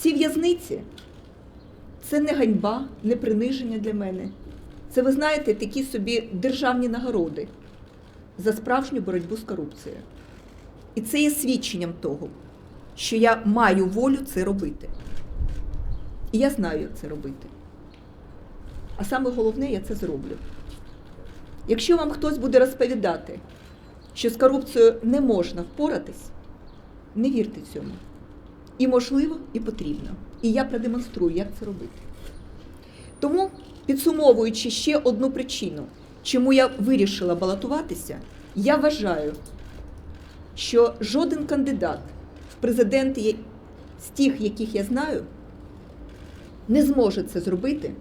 Ці в'язниці це не ганьба, не приниження для мене. Це, ви знаєте, такі собі державні нагороди за справжню боротьбу з корупцією. І це є свідченням того, що я маю волю це робити. І я знаю, як це робити. А саме головне, я це зроблю. Якщо вам хтось буде розповідати, що з корупцією не можна впоратись, не вірте цьому. І можливо, і потрібно. І я продемонструю, як це робити. Тому, підсумовуючи ще одну причину, чому я вирішила балотуватися, я вважаю, що жоден кандидат в президенти з тих, яких я знаю, не зможе це зробити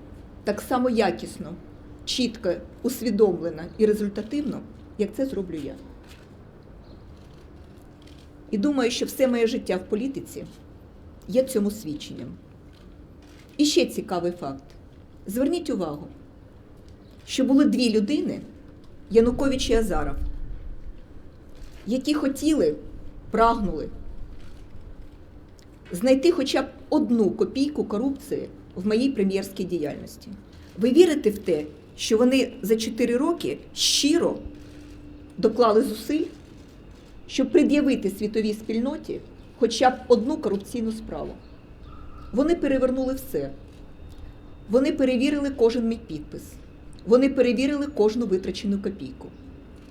так само якісно, чітко, усвідомлено і результативно, як це зроблю я. І думаю, що все моє життя в політиці є цьому свідченням. І ще цікавий факт. Зверніть увагу, що були дві людини, Янукович і Азаров, які хотіли, прагнули знайти хоча б одну копійку корупції в моїй прем'єрській діяльності. Ви вірите в те, що вони за 4 роки щиро доклали зусиль, щоб пред'явити світовій спільноті хоча б одну корупційну справу? Вони перевернули все. Вони перевірили кожен мій підпис. Вони перевірили кожну витрачену копійку.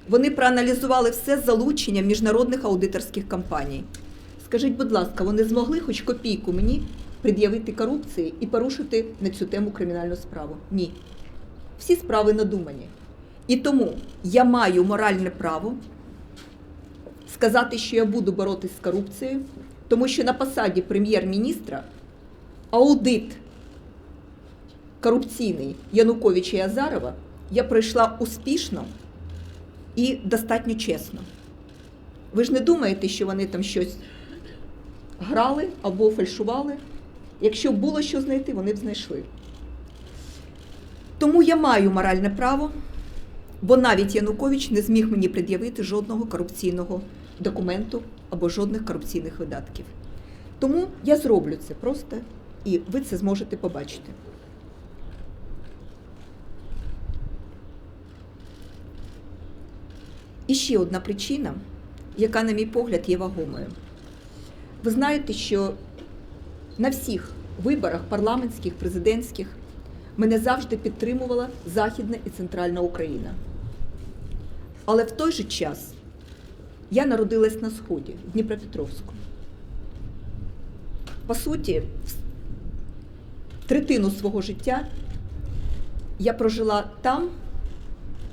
Вони проаналізували все з залученням міжнародних аудиторських компаній. Скажіть, будь ласка, вони змогли хоч копійку мені пред'явити корупції і порушити на цю тему кримінальну справу? Ні. Всі справи надумані. І тому я маю моральне право сказати, що я буду боротись з корупцією, тому що на посаді прем'єр-міністра аудит корупційний Януковича і Азарова я пройшла успішно і достатньо чесно. Ви ж не думаєте, що вони там щось грали або фальшували? Якщо було що знайти, вони б знайшли. Тому я маю моральне право, бо навіть Янукович не зміг мені пред'явити жодного корупційного документу або жодних корупційних видатків. Тому я зроблю це просто, і ви це зможете побачити. І ще одна причина, яка, на мій погляд, є вагомою. Ви знаєте, що на всіх виборах парламентських, президентських мене завжди підтримувала Західна і Центральна Україна. Але в той же час я народилась на Сході, в Дніпропетровську. По суті, третину свого життя я прожила там,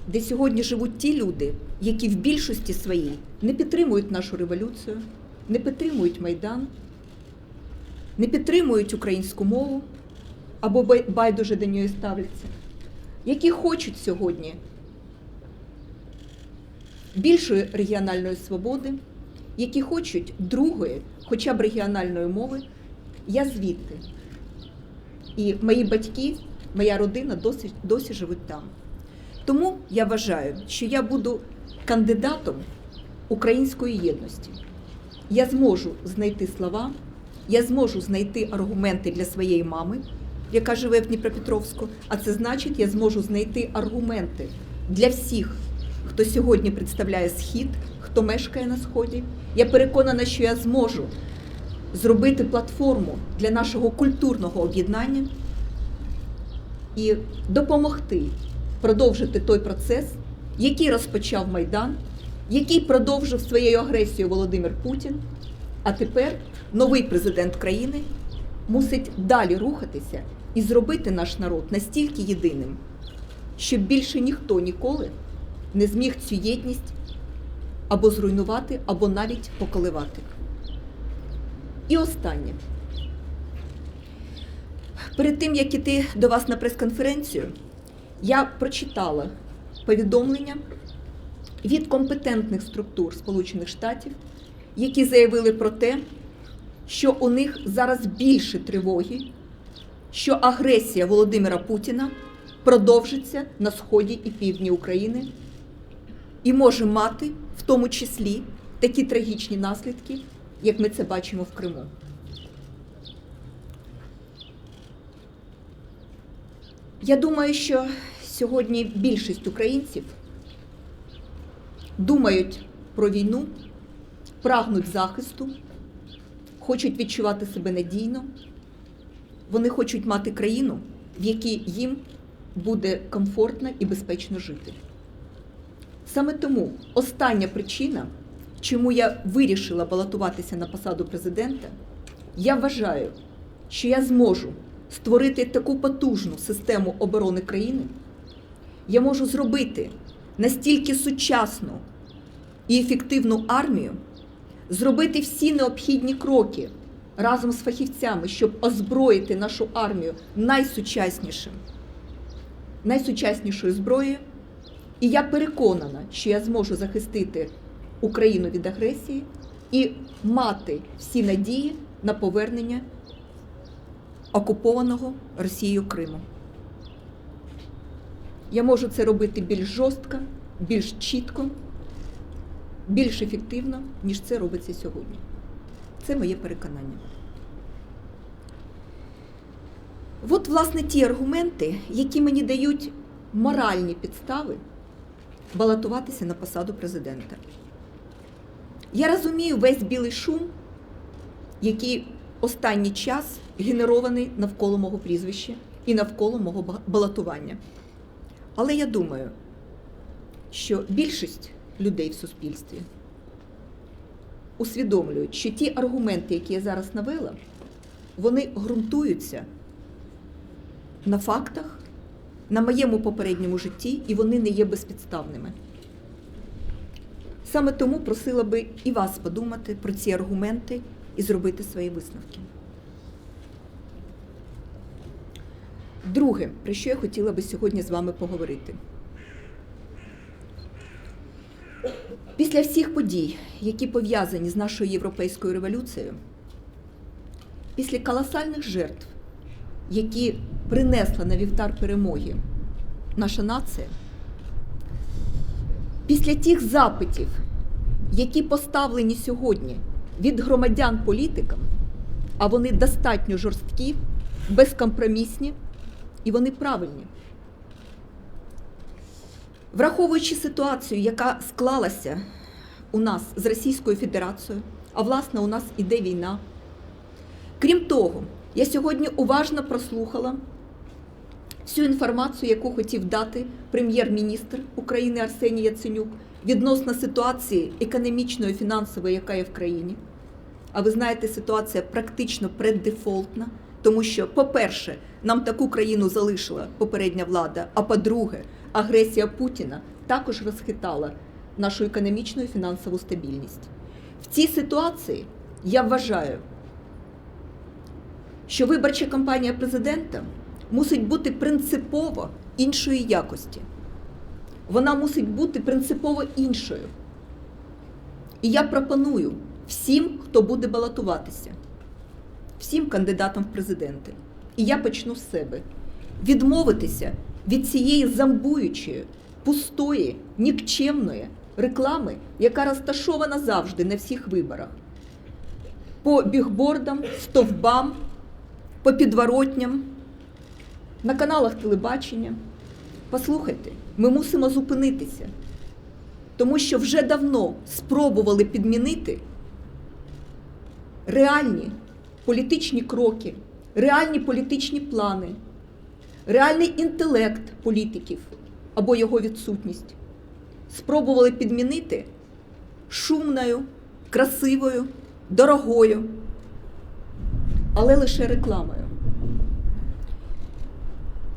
де сьогодні живуть ті люди, які в більшості своїй не підтримують нашу революцію, не підтримують Майдан, не підтримують українську мову або бай- байдуже до нього ставляться, які хочуть сьогодні більшої регіональної свободи, які хочуть другої, хоча б регіональної мови, я звідти. І мої батьки, моя родина досі, досі живуть там. Тому я вважаю, що я буду кандидатом української єдності. Я зможу знайти слова, я зможу знайти аргументи для своєї мами, яка живе в Дніпропетровську, а це значить, я зможу знайти аргументи для всіх, хто сьогодні представляє схід, хто мешкає на сході. Я переконана, що я зможу зробити платформу для нашого культурного об'єднання і допомогти продовжити той процес, який розпочав Майдан, який продовжив своєю агресією Володимир Путін. А тепер новий президент країни мусить далі рухатися і зробити наш народ настільки єдиним, щоб більше ніхто ніколи не зміг цю єдність або зруйнувати, або навіть поколивати. І останнє. Перед тим, як іти до вас на прес-конференцію, я прочитала повідомлення від компетентних структур Сполучених Штатів, які заявили про те, що у них зараз більше тривоги, що агресія Володимира Путіна продовжиться на сході і півдні України і може мати в тому числі такі трагічні наслідки, як ми це бачимо в Криму. Я думаю, що сьогодні більшість українців думають про війну, прагнуть захисту, хочуть відчувати себе надійно, вони хочуть мати країну, в якій їм буде комфортно і безпечно жити. Саме тому остання причина, чому я вирішила балотуватися на посаду президента, я вважаю, що я зможу створити таку потужну систему оборони країни, я можу зробити настільки сучасну і ефективну армію, зробити всі необхідні кроки разом з фахівцями, щоб озброїти нашу армію найсучаснішим, найсучаснішою зброєю. І я переконана, що я зможу захистити Україну від агресії і мати всі надії на повернення окупованого Росією Криму. Я можу це робити більш жорстко, більш чітко, більш ефективно, ніж це робиться сьогодні. Це моє переконання. От, власне, ті аргументи, які мені дають моральні підстави балотуватися на посаду президента. Я розумію весь білий шум, який останній час генерований навколо мого прізвища і навколо мого балотування. Але я думаю, що більшість людей в суспільстві усвідомлюють, що ті аргументи, які я зараз навела, вони ґрунтуються на фактах, на моєму попередньому житті, і вони не є безпідставними. Саме тому просила би і вас подумати про ці аргументи і зробити свої висновки. Друге, про що я хотіла би сьогодні з вами поговорити. Після всіх подій, які пов'язані з нашою європейською революцією, після колосальних жертв, які принесла на вівтар перемоги наша нація, після тих запитів, які поставлені сьогодні від громадян політикам, а вони достатньо жорсткі, безкомпромісні і вони правильні. Враховуючи ситуацію, яка склалася у нас з Російською Федерацією, а власне у нас іде війна. Крім того, я сьогодні уважно прослухала всю інформацію, яку хотів дати прем'єр-міністр України Арсеній Яценюк відносно ситуації економічної і фінансової, яка є в країні. А ви знаєте, ситуація практично преддефолтна, тому що, по-перше, нам таку країну залишила попередня влада, а по-друге, агресія Путіна також розхитала нашу економічну і фінансову стабільність. В цій ситуації я вважаю, що виборча кампанія президента мусить бути принципово іншої якості. Вона мусить бути принципово іншою. І я пропоную всім, хто буде балотуватися, всім кандидатам в президенти, і я почну з себе, відмовитися від цієї замбуючої, пустої, нікчемної реклами, яка розташована завжди на всіх виборах. По бігбордам, стовбам, по підворотням, на каналах телебачення. Послухайте, ми мусимо зупинитися, тому що вже давно спробували підмінити реальні політичні кроки, реальні політичні плани, реальний інтелект політиків або його відсутність. Спробували підмінити шумною, красивою, дорогою, але лише рекламою.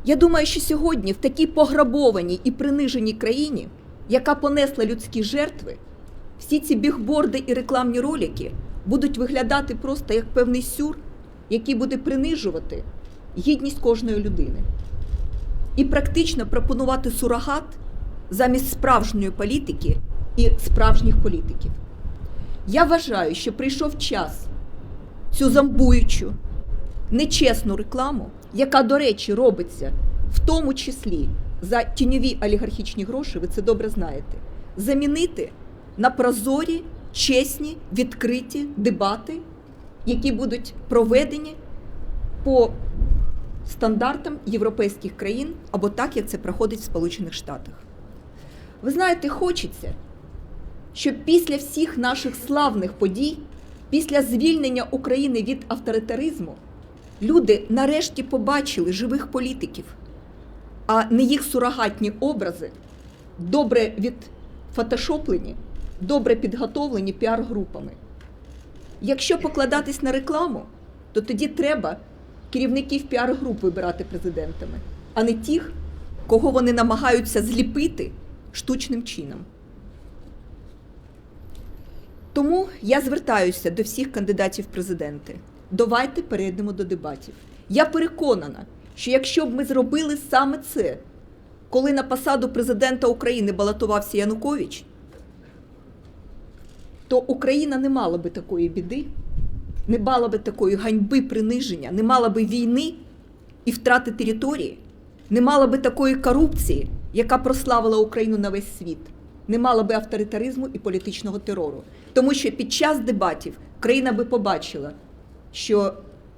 Я думаю, що сьогодні в такій пограбованій і приниженій країні, яка понесла людські жертви, всі ці бігборди і рекламні ролики будуть виглядати просто як певний сюр, який буде принижувати гідність кожної людини. І практично пропонувати сурогат замість справжньої політики і справжніх політиків. Я вважаю, що прийшов час цю зомбуючу, нечесну рекламу, яка, до речі, робиться в тому числі за тіньові олігархічні гроші, ви це добре знаєте, замінити на прозорі, чесні, відкриті дебати, які будуть проведені по стандартам європейських країн або так, як це проходить в Сполучених Штатах. Ви знаєте, хочеться, щоб після всіх наших славних подій, після звільнення України від авторитаризму, люди нарешті побачили живих політиків, а не їх сурогатні образи, добре відфотошоплені, добре підготовлені піар-групами. Якщо покладатись на рекламу, то тоді треба керівників піар-груп вибирати президентами, а не тих, кого вони намагаються зліпити штучним чином. Тому я звертаюся до всіх кандидатів в президенти. Давайте перейдемо до дебатів. Я переконана, що якщо б ми зробили саме це, коли на посаду президента України балотувався Янукович, то Україна не мала би такої біди, не мала би такої ганьби, приниження, не мала би війни і втрати території, не мала би такої корупції, яка прославила Україну на весь світ, не мала би авторитаризму і політичного терору. Тому що під час дебатів країна би побачила, що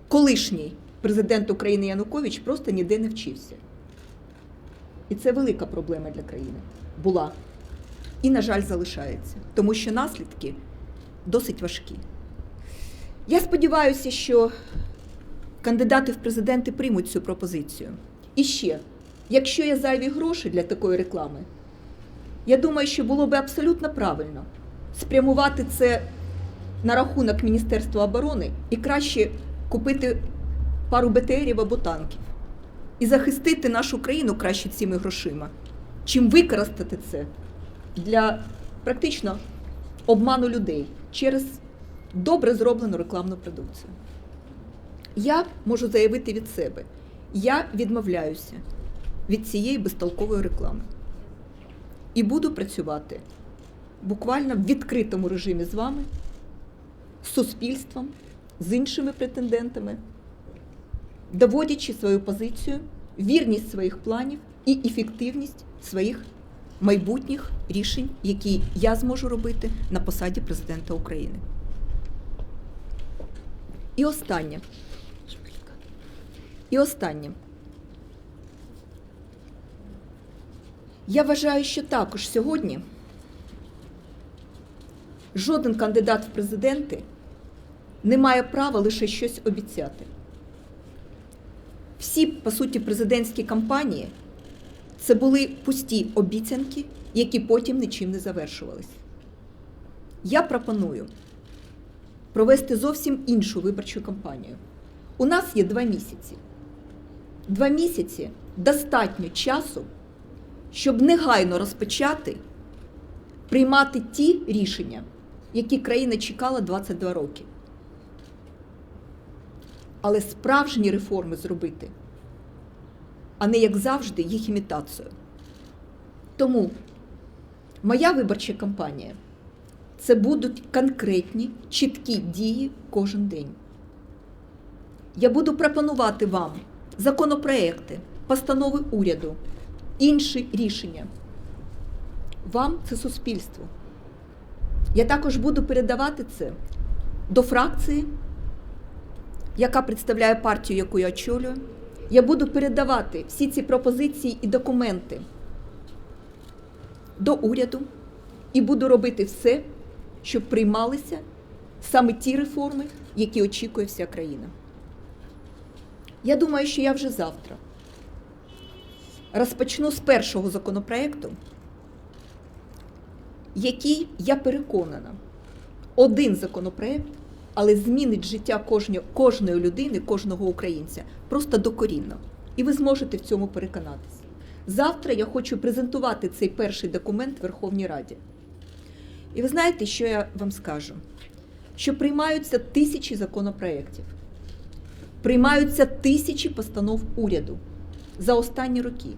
колишній президент України Янукович просто ніде не вчився. І це велика проблема для країни була. І, на жаль, залишається, тому що наслідки досить важкі. Я сподіваюся, що кандидати в президенти приймуть цю пропозицію. І ще, якщо є зайві гроші для такої реклами, я думаю, що було би абсолютно правильно спрямувати це на рахунок Міністерства оборони і краще купити пару БТРів або танків і захистити нашу країну краще цими грошима, чим використати це для практично обману людей через добре зроблену рекламну продукцію. Я можу заявити від себе, я відмовляюся від цієї безтолкової реклами буду працювати буквально в відкритому режимі з вами, з суспільством, з іншими претендентами, доводячи свою позицію, вірність своїх планів і ефективність своїх майбутніх рішень, які я зможу робити на посаді президента України. І останнє. І останнє. Я вважаю, що також сьогодні жоден кандидат в президенти не має права лише щось обіцяти. Всі, по суті, президентські кампанії це були пусті обіцянки, які потім нічим не завершувались. Я пропоную провести зовсім іншу виборчу кампанію. У нас є два місяці. Два місяці достатньо часу, щоб негайно розпочати приймати ті рішення, які країна чекала 22 роки. Але справжні реформи зробити, а не як завжди їх імітацію. Тому моя виборча кампанія це будуть конкретні, чіткі дії кожен день. Я буду пропонувати вам законопроекти, постанови уряду, інші рішення. Вам це суспільство. Я також буду передавати це до фракції, яка представляє партію, яку я очолюю. Я буду передавати всі ці пропозиції і документи до уряду і буду робити все, щоб приймалися саме ті реформи, які очікує вся країна. Я думаю, що я вже завтра розпочну з першого законопроекту, який, я переконана, один законопроект, але змінить життя кожної, людини, кожного українця просто докорінно. І ви зможете в цьому переконатися. Завтра я хочу презентувати цей перший документ Верховній Раді. І ви знаєте, що я вам скажу? Що приймаються тисячі законопроєктів, приймаються тисячі постанов уряду за останні роки.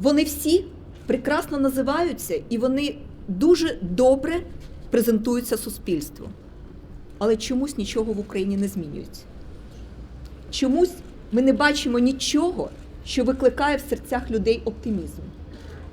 Вони всі прекрасно називаються і вони дуже добре презентуються суспільству. Але чомусь нічого в Україні не змінюється. Чомусь ми не бачимо нічого, що викликає в серцях людей оптимізм.